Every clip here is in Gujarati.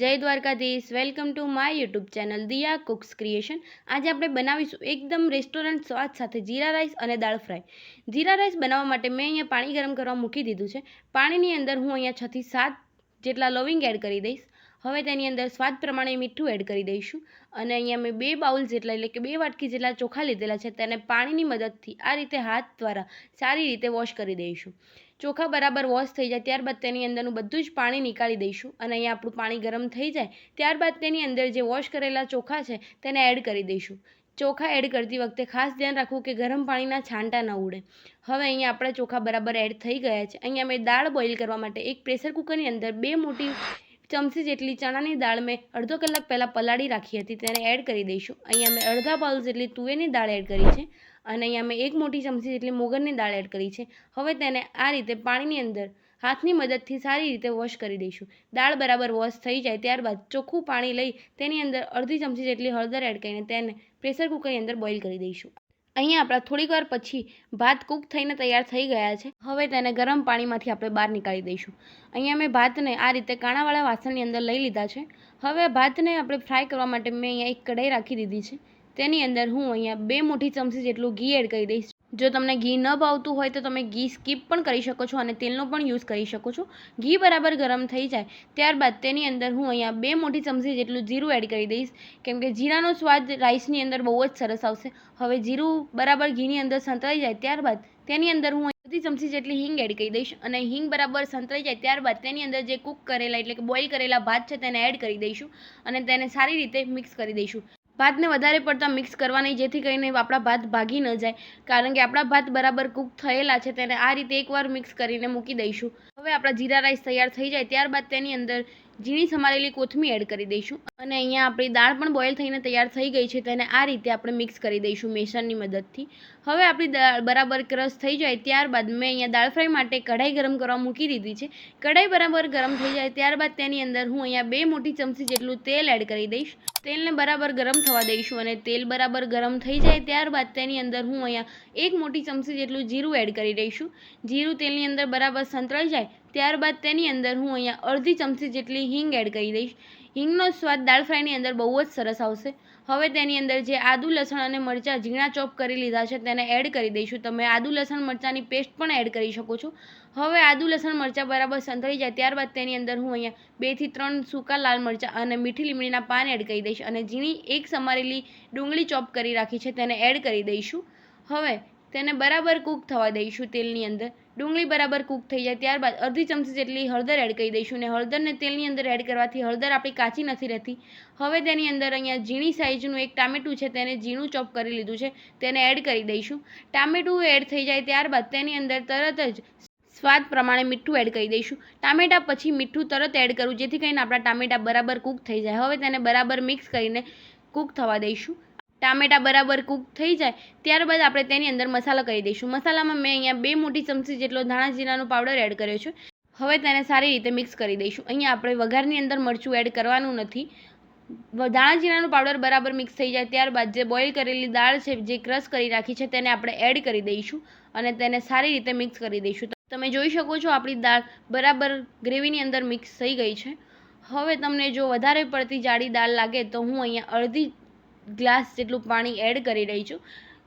જય Dwarkadhish. Welcome to my YouTube channel Diya cooks creation આજે આપણે બનાવીશું એકદમ રેસ્ટોરન્ટ સ્વાદ સાથે જીરા રાઈસ અને દાળ ફ્રાય. જીરા રાઈસ બનાવવા માટે મેં અહીંયા પાણી ગરમ કરવા મૂકી દીધું છે. પાણીની અંદર હું અહીંયા છથી સાત જેટલા લવિંગ એડ કરી દઈશ. હવે તેની અંદર સ્વાદ પ્રમાણે મીઠું એડ કરી દઈશું. અને અહીંયા મેં બે બાઉલ જેટલા, એટલે કે બે વાટકી જેટલા ચોખા લીધેલા છે, તેને પાણીની મદદથી આ રીતે હાથ દ્વારા સારી રીતે વોશ કરી દઈશું. ચોખા બરાબર વોશ થઈ જાય, ત્યારબાદ તેની અંદરનું બધું જ પાણી નીકાળી દઈશું અને અહીંયા આપણું પાણી ગરમ થઈ જાય, ત્યારબાદ તેની અંદર જે વોશ કરેલા ચોખા છે તેને એડ કરી દઈશું. ચોખા એડ કરતી વખતે ખાસ ધ્યાન રાખવું કે ગરમ પાણીના છાંટા ન ઉડે. હવે અહીંયા આપણા ચોખા બરાબર એડ થઈ ગયા છે. અહીંયા મેં દાળ બોઇલ કરવા માટે એક પ્રેશર કુકરની અંદર બે મોટી ચમચી જેટલી ચણાની દાળ મેં અડધો કલાક પહેલાં પલાળી રાખી હતી, તેને એડ કરી દઈશું. અહીંયા મેં અડધા બાઉલ જેટલી તુવેરની દાળ એડ કરી છે. અને અહીંયા મેં એક મોટી ચમચી જેટલી મોગરની દાળ એડ કરી છે. હવે તેને આ રીતે પાણીની અંદર હાથની મદદથી સારી રીતે વોશ કરી દઈશું. દાળ બરાબર વોશ થઈ જાય ત્યારબાદ ચોખ્ખું પાણી લઈ તેની અંદર અડધી ચમચી જેટલી હળદર એડ કરીને તેને પ્રેશર કુકરની અંદર બોઇલ કરી દઈશું. અહીંયા આપણા થોડીક વાર પછી ભાત કૂક થઈને તૈયાર થઈ ગયા છે. હવે તેને ગરમ પાણીમાંથી આપણે બહાર નીકાળી દઈશું. અહીંયા મેં ભાતને આ રીતે કાણાવાળા વાસણની અંદર લઈ લીધા છે. હવે ભાતને આપણે ફ્રાય કરવા માટે મેં અહીંયા એક કઢાઈ રાખી દીધી છે. તેની અંદર હું અહીંયા બે મોટી ચમચી જેટલું ઘી એડ કરી દઈશ. જો તમને ઘી ન ભાવતું હોય તો તમે ઘી સ્કીપ પણ કરી શકો છો અને તેલનો પણ યુઝ કરી શકો છો. ઘી બરાબર ગરમ થઈ જાય ત્યારબાદ તેની અંદર હું અહીંયા બે મોટી ચમચી જેટલું જીરું એડ કરી દઈશ. કેમ કે જીરાનો સ્વાદ રાઈસની અંદર બહુ જ સરસ આવશે. હવે જીરું બરાબર ઘીની અંદર સંતળાઈ જાય ત્યારબાદ તેની અંદર હું અડધી ચમચી જેટલી હિંગ એડ કરી દઈશ અને હિંગ બરાબર સંતળાઈ જાય ત્યારબાદ તેની અંદર જે કૂક કરેલા એટલે કે બોઇલ કરેલા ભાત છે તેને એડ કરી દઈશું અને તેને સારી રીતે મિક્સ કરી દઈશું. ભાતને વધારે પડતા મિક્સ કરવાની જેથી કરીને આપણા ભાત ભાગી ન જાય. કારણ કે આપણા ભાત બરાબર કૂક થયેલા છે, તેને આ રીતે એકવાર મિક્સ કરીને મૂકી દઈશું. હવે આપણા જીરા રાઈસ તૈયાર થઈ જાય, ત્યારબાદ તેની અંદર ઝીણી સમારેલી કોથમી એડ કરી દઈશું. અને અહીંયા આપણી દાળ પણ બોઇલ થઈને તૈયાર થઈ ગઈ છે તેને આ રીતે આપણે મિક્સ કરી દઈશું મેસરની મદદથી. હવે આપણી દાળ બરાબર ક્રશ થઈ જાય ત્યારબાદ મેં અહીંયા દાળ ફ્રાય માટે કઢાઈ ગરમ કરવા મૂકી દીધી છે. કઢાઈ બરાબર ગરમ થઈ જાય ત્યારબાદ તેની અંદર હું અહીંયા બે મોટી ચમચી જેટલું તેલ એડ કરી દઈશ. તેલને બરાબર ગરમ થવા દઈશું અને તેલ બરાબર ગરમ થઈ જાય ત્યારબાદ તેની અંદર હું અહીંયા એક મોટી ચમચી જેટલું જીરું એડ કરી દઈશું. જીરું તેલની અંદર બરાબર સંતળાઈ જાય ત્યારબાદ તેની અંદર હું અહીંયા અડધી ચમચી જેટલી હિંગ એડ કરી દઈશ. હિંગનો સ્વાદ દાળ ફ્રાયની અંદર બહુ જ સરસ આવશે. હવે તેની અંદર જે આદુ, લસણ અને મરચાં ઝીણા ચોપ કરી લીધા છે તેને એડ કરી દઈશું. તમે આદુ, લસણ, મરચાંની પેસ્ટ પણ એડ કરી શકો છો. હવે આદુ, લસણ, મરચાં બરાબર સંતળી જાય ત્યારબાદ તેની અંદર હું અહીંયા બેથી ત્રણ સૂકા લાલ મરચાં અને મીઠી લીમડીના પાન એડ કરી દઈશ અને ઝીણી એક સમારેલી ડુંગળી ચોપ કરી રાખી છે તેને એડ કરી દઈશું. હવે તેને બરાબર કૂક થવા દઈશું તેલની અંદર. ડુંગળી બરાબર કૂક થઈ જાય ત્યારબાદ અડધી ચમચી જેટલી હળદર એડ કરી દઈશું અને હળદરને તેલની અંદર એડ કરવાથી હળદર આપણી કાચી નથી રહેતી. હવે તેની અંદર અહીંયા ઝીણી સાઇઝનું એક ટામેટું છે તેને ઝીણું ચોપ કરી લીધું છે, તેને એડ કરી દઈશું. ટામેટું એડ થઈ જાય ત્યારબાદ તેની અંદર તરત જ સ્વાદ પ્રમાણે મીઠું એડ કરી દઈશું. ટામેટા પછી મીઠું તરત એડ કરવું, જેથી કરીને આપણા ટામેટા બરાબર કૂક થઈ જાય. હવે તેને બરાબર મિક્સ કરીને કૂક થવા દઈશું. ટામેટા બરાબર કૂક થઈ જાય, ત્યારબાદ આપણે તેની અંદર મસાલા કરી દઈશું. મસાલામાં મેં અહીંયા બે મોટી ચમચી જેટલો ધાણા જીરાનો પાવડર એડ કર્યો છે. હવે તેને સારી રીતે મિક્સ કરી દઈશું. અહીંયા આપણે વઘારની અંદર મરચું એડ કરવાનું નથી. ધાણા જીરાનો પાવડર બરાબર મિક્સ થઈ જાય, ત્યારબાદ જે બોઇલ કરેલી દાળ છે, જે ક્રશ કરી રાખી છે, તેને આપણે એડ કરી દઈશું અને તેને સારી રીતે મિક્સ કરી દઈશું. તમે જોઈ શકો છો આપણી દાળ બરાબર ગ્રેવીની અંદર મિક્સ થઈ ગઈ છે. હવે તમને જો વધારે પડતી જાડી દાળ લાગે તો હું અહીંયા અડધી ગ્લાસ જેટલું પાણી એડ કરી રહી છું.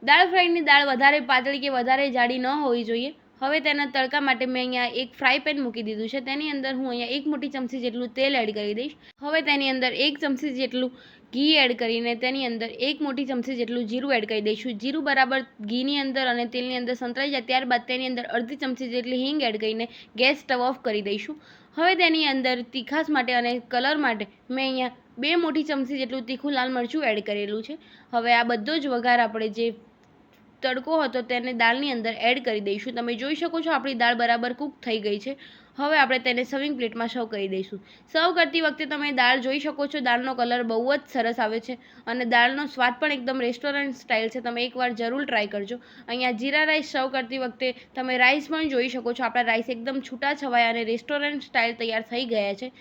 દાળ ફ્રાયની દાળ વધારે પાતળી કે વધારે જાડી ન હોવી જોઈએ. હવે તેના તડકા માટે મેં અહીંયા એક ફ્રાય પેન મૂકી દીધું છે. તેની અંદર હું અહીંયા એક મોટી ચમચી જેટલું તેલ એડ કરી દઈશ. હવે તેની અંદર એક ચમચી જેટલું ઘી એડ કરીને તેની અંદર એક મોટી ચમચી જેટલું જીરું એડ કરી દઈશું. જીરું બરાબર ઘીની અંદર અને તેલની અંદર સંતરાઈ જાય ત્યારબાદ તેની અંદર અડધી ચમચી જેટલી હિંગ એડ કરીને ગેસ સ્ટવ ઓફ કરી દઈશું. હવે તેની અંદર તીખાસ માટે અને કલર માટે મેં અહીંયા બે મોટી ચમચી જેટલું તીખું લાલ મરચું એડ કરેલું છે. હવે આ બધો જ વઘાર આપણે જે તડકો હતો તેને દાળની અંદર એડ કરી દઈશું. તમે જોઈ શકો છો આપણી દાળ બરાબર કૂક થઈ ગઈ છે. હવે આપણે તેને સર્વિંગ પ્લેટમાં સર્વ કરી દઈશું. સર્વ કરતી વખતે તમે દાળ જોઈ શકો છો, દાળનો કલર બહુ જ સરસ આવે છે અને દાળનો સ્વાદ પણ એકદમ રેસ્ટોરન્ટ સ્ટાઇલ છે. તમે એકવાર જરૂર ટ્રાય કરજો. અહીંયા જીરા રાઈસ સર્વ કરતી વખતે તમે રાઈસ પણ જોઈ શકો છો. આપણા રાઈસ એકદમ છૂટા છવાયા અને રેસ્ટોરન્ટ સ્ટાઇલ તૈયાર થઈ ગયા છે.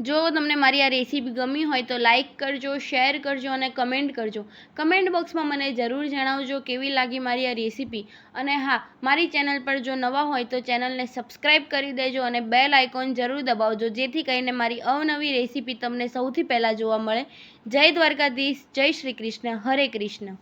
જો તમને મારી આ રેસીપી ગમી હોય તો લાઇક કરજો શેર કરજો અને કમેન્ટ કરજો. કમેન્ટ બોક્સમાં મને જરૂર જણાવજો કેવી લાગી મારી આ રેસીપી અને હા, મારી ચેનલ પર જો નવા હોય તો ચેનલને સબસ્ક્રાઈબ કરી દેજો અને બેલ આઇકોન જરૂર દબાવજો, જેથી કરીને મારી અવનવી રેસીપી તમને સૌથી પહેલાં જોવા મળે. જય દ્વારકાધીશ, જય શ્રી કૃષ્ણ, હરે કૃષ્ણ.